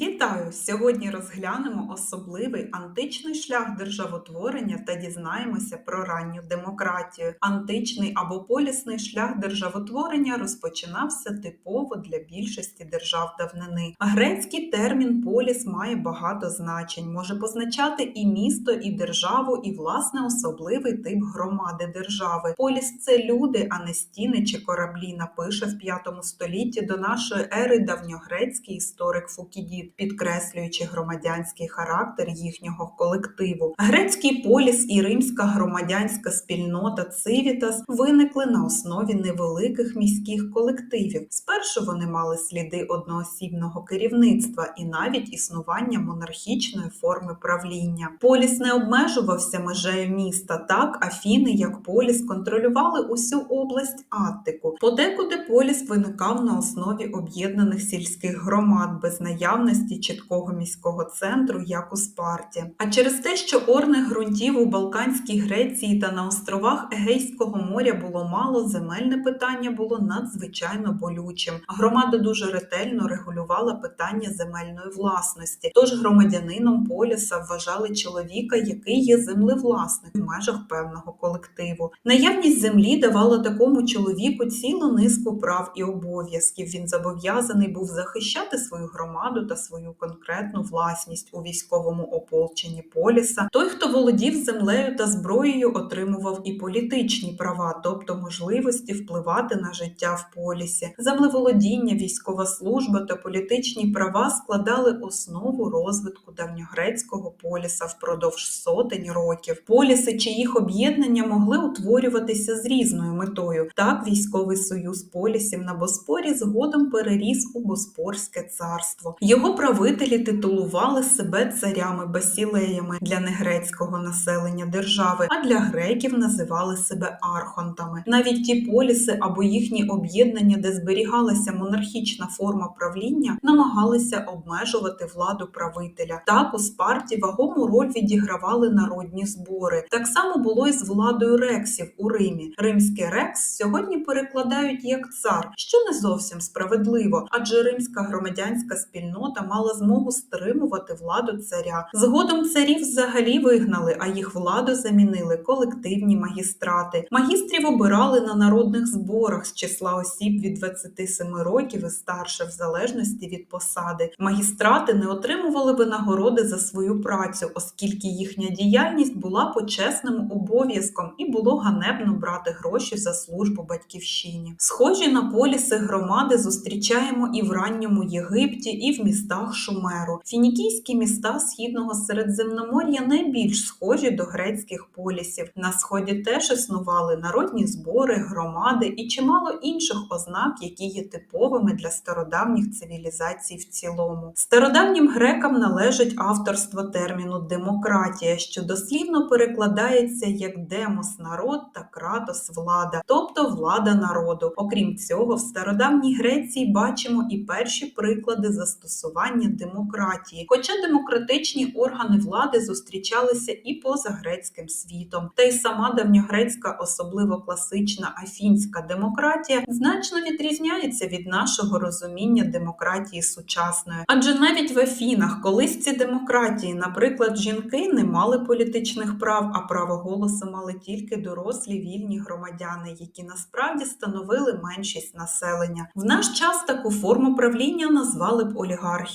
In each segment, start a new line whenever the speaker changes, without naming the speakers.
Вітаю! Сьогодні розглянемо особливий античний шлях державотворення та дізнаємося про ранню демократію. Античний або полісний шлях державотворення розпочинався типово для більшості держав давнини. Грецький термін поліс має багато значень, може позначати і місто, і державу, і власне особливий тип громади держави. Поліс це люди, а не стіни чи кораблі. Напише в 5 столітті до нашої ери давньогрецький історик Фукідід підкреслюючи громадянський характер їхнього колективу. Грецький поліс і римська громадянська спільнота Цивітас виникли на основі невеликих міських колективів. Спершу вони мали сліди одноосібного керівництва і навіть існування монархічної форми правління. Поліс не обмежувався межею міста. Так, Афіни, як поліс, контролювали усю область Аттику. Подекуди поліс виникав на основі об'єднаних сільських громад без наявності чіткого міського центру, як у Спарті. А через те, що орних ґрунтів у Балканській Греції та на островах Егейського моря було мало, земельне питання було надзвичайно болючим. Громада дуже ретельно регулювала питання земельної власності. Тож громадянином поліса вважали чоловіка, який є землевласник в межах певного колективу. Наявність землі давала такому чоловіку цілу низку прав і обов'язків. Він зобов'язаний був захищати свою громаду та свою конкретну власність у військовому ополченні поліса. Той, хто володів землею та зброєю, отримував і політичні права, тобто можливості впливати на життя в полісі. Землеволодіння, військова служба та політичні права складали основу розвитку давньогрецького поліса впродовж сотень років. Поліси чи їх об'єднання могли утворюватися з різною метою. Так, військовий союз полісів на Боспорі згодом переріс у Боспорське царство. Його правителі титулували себе царями басілеями для негрецького населення держави, а для греків називали себе архонтами. Навіть ті поліси або їхні об'єднання, де зберігалася монархічна форма правління, намагалися обмежувати владу правителя. Так у Спарті вагому роль відігравали народні збори. Так само було і з владою рексів у Римі. Римський рекс сьогодні перекладають як цар, що не зовсім справедливо, адже римська громадянська спільнота мала змогу стримувати владу царя. Згодом царів взагалі вигнали, а їх владу замінили колективні магістрати. Магістрів обирали на народних зборах з числа осіб від 27 років і старше, в залежності від посади. Магістрати не отримували винагороди за свою працю, оскільки їхня діяльність була почесним обов'язком і було ганебно брати гроші за службу батьківщині. Схожі на поліси громади зустрічаємо і в ранньому Єгипті, і в містах Шумеру. Фінікійські міста східного Середземномор'я найбільш схожі до грецьких полісів. На сході теж існували народні збори, громади і чимало інших ознак, які є типовими для стародавніх цивілізацій в цілому. Стародавнім грекам належить авторство терміну демократія, що дослівно перекладається як демос народ та кратос влада, тобто влада народу. Окрім цього, в стародавній Греції бачимо і перші приклади застосування демократії, хоча демократичні органи влади зустрічалися і поза грецьким світом, та й сама давньогрецька, особливо класична афінська демократія, значно відрізняється від нашого розуміння демократії сучасної. Адже навіть в Афінах колись ці демократії, наприклад, жінки не мали політичних прав, а право голосу мали тільки дорослі вільні громадяни, які насправді становили меншість населення. В наш час таку форму правління назвали б олігархією,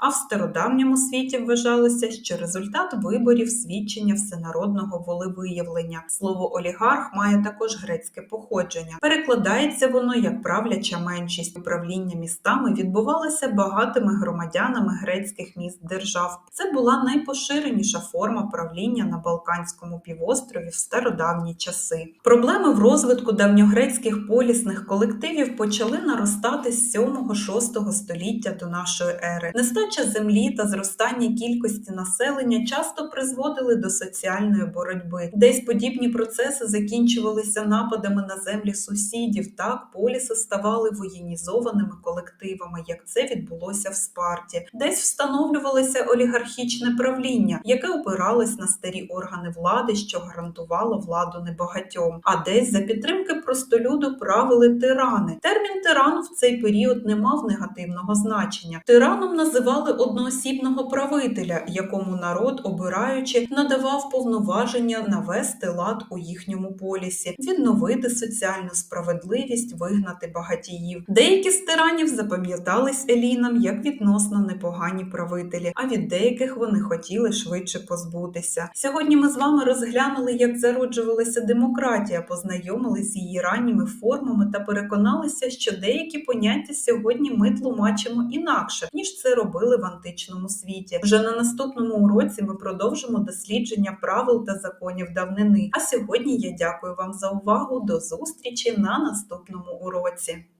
а в стародавньому світі вважалося, що результат виборів свідчення всенародного волевиявлення. Слово олігарх має також грецьке походження. Перекладається воно як правляча меншість. Управління містами відбувалося багатими громадянами грецьких міст держав. Це була найпоширеніша форма правління на Балканському півострові в стародавні часи. Проблеми в розвитку давньогрецьких полісних колективів почали наростати з 7-6 століття до нашої ери. Нестача землі та зростання кількості населення часто призводили до соціальної боротьби. Десь подібні процеси закінчувалися нападами на землі сусідів. Так поліси ставали воєнізованими колективами, як це відбулося в Спарті. Десь встановлювалося олігархічне правління, яке опиралось на старі органи влади, що гарантувало владу небагатьом. А десь за підтримки простолюду правили тирани. Термін тирану в цей період не мав негативного значення. Тираном Тираном називали одноосібного правителя, якому народ, обираючи, надавав повноваження навести лад у їхньому полісі, відновити соціальну справедливість, вигнати багатіїв. Деякі з тиранів запам'ятались Елінам як відносно непогані правителі, а від деяких вони хотіли швидше позбутися. Сьогодні ми з вами розглянули, як зароджувалася демократія, познайомилися з її ранніми формами та переконалися, що деякі поняття сьогодні ми тлумачимо інакше, ніж це робили в античному світі. Вже на наступному уроці ми продовжимо дослідження правил та законів давнини. А сьогодні я дякую вам за увагу. До зустрічі на наступному уроці.